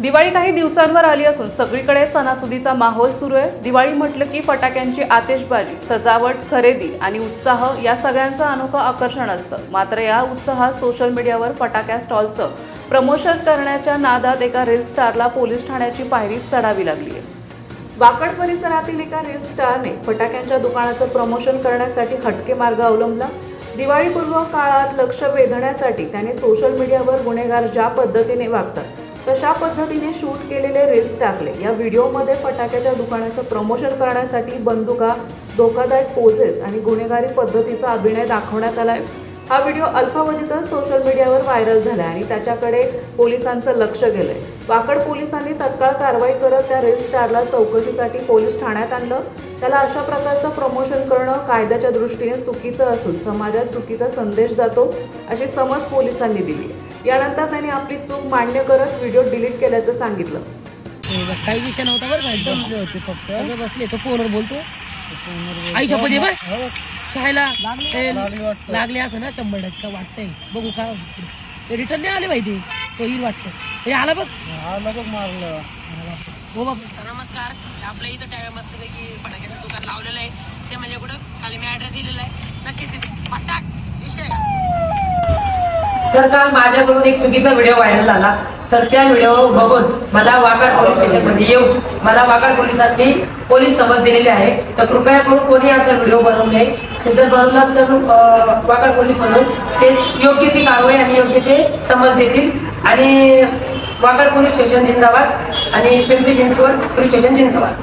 Diwali काही दिवसांवर आली असून सगळीकडे सणासुदीचा माहोल सुरू आहे. दिवाळी म्हटलं की फटाक्यांची आतिषबाजी सजावट खरेदी आणि उत्साह या सगळ्यांचं अनोखं आकर्षण असतं. मात्र या उत्साहात सोशल मीडियावर फटाक्या स्टॉलचं प्रमोशन करण्याच्या नादात एका रील स्टारला पोलीस ठाण्याची पायरी चढावी लागली आहे. वाकड परिसरातील एका रील स्टारने फटाक्यांच्या दुकानाचं प्रमोशन करण्यासाठी हटके मार्ग अवलंबला. दिवाळीपूर्व काळात लक्ष वेधण्यासाठी त्याने सोशल मीडियावर गुन्हेगार ज्या पद्धतीने वागतात तशा पद्धतीने शूट केलेले रील्स टाकले? या व्हिडिओमध्ये फटाक्याच्या दुकानाचं प्रमोशन करण्यासाठी बंदुका धोकादायक पोझेस आणि गुन्हेगारी पद्धतीचा अभिनय दाखवण्यात आलाय. हा व्हिडिओ अल्पावधीतच सोशल मीडियावर व्हायरल झाला आणि त्याच्याकडे पोलिसांचं लक्ष गेलंय. वाकड पोलिसांनी तत्काळ कारवाई करत त्या रील स्टारला चौकशीसाठी पोलीस ठाण्यात आणलं. त्याला अशा प्रकारचं प्रमोशन करणं कायद्याच्या दृष्टीने चुकीचं असून समाजात चुकीचा संदेश जातो अशी समज पोलिसांनी दिली यानंतर त्यांनी आपली चूक मान्य करत व्हिडिओ डिलीट केल्याचं सांगितलं. काही विषय नव्हता बरं का एकदम होते फक्त. बसले तो फोनवर बोलतो. आई शपथ आहे बघ खायला ते लागले असं ना शंभर टक्का वाटतंय. बघू. ते रिटर्न नाही आले माहिती. तो येईल वाटतं. हे आला बघ. मारलं. हो बघ. नमस्कार. आपल्या इथं टाव्या मस्तपैकी फटाक्याचं दुकान लावलेलं आहे. ते म्हणजे कुठं? खाली मी ऍड्रेस दिलेला आहे. नक्कीच फटाक! विषय. तर काल माझ्याकडून एक चुकीचा व्हिडिओ व्हायरल झाला तर त्या व्हिडिओ बघून मला वाकड पोलीस स्टेशनमध्ये येऊन मला वाकड पोलिसांनी पोलीस समज दिलेली आहे. तर कृपया करून कोणी असा व्हिडिओ बनवू नये. ते जर बनवलाच तर वाकड पोलीसमधून पोलीस ते योग्य ती कारवाई आणि योग्य ते समज देतील. आणि वाकड पोलीस स्टेशन जिंदाबाद आणि पिंपरी चिंचवड पोलीस स्टेशन जिंदाबाद.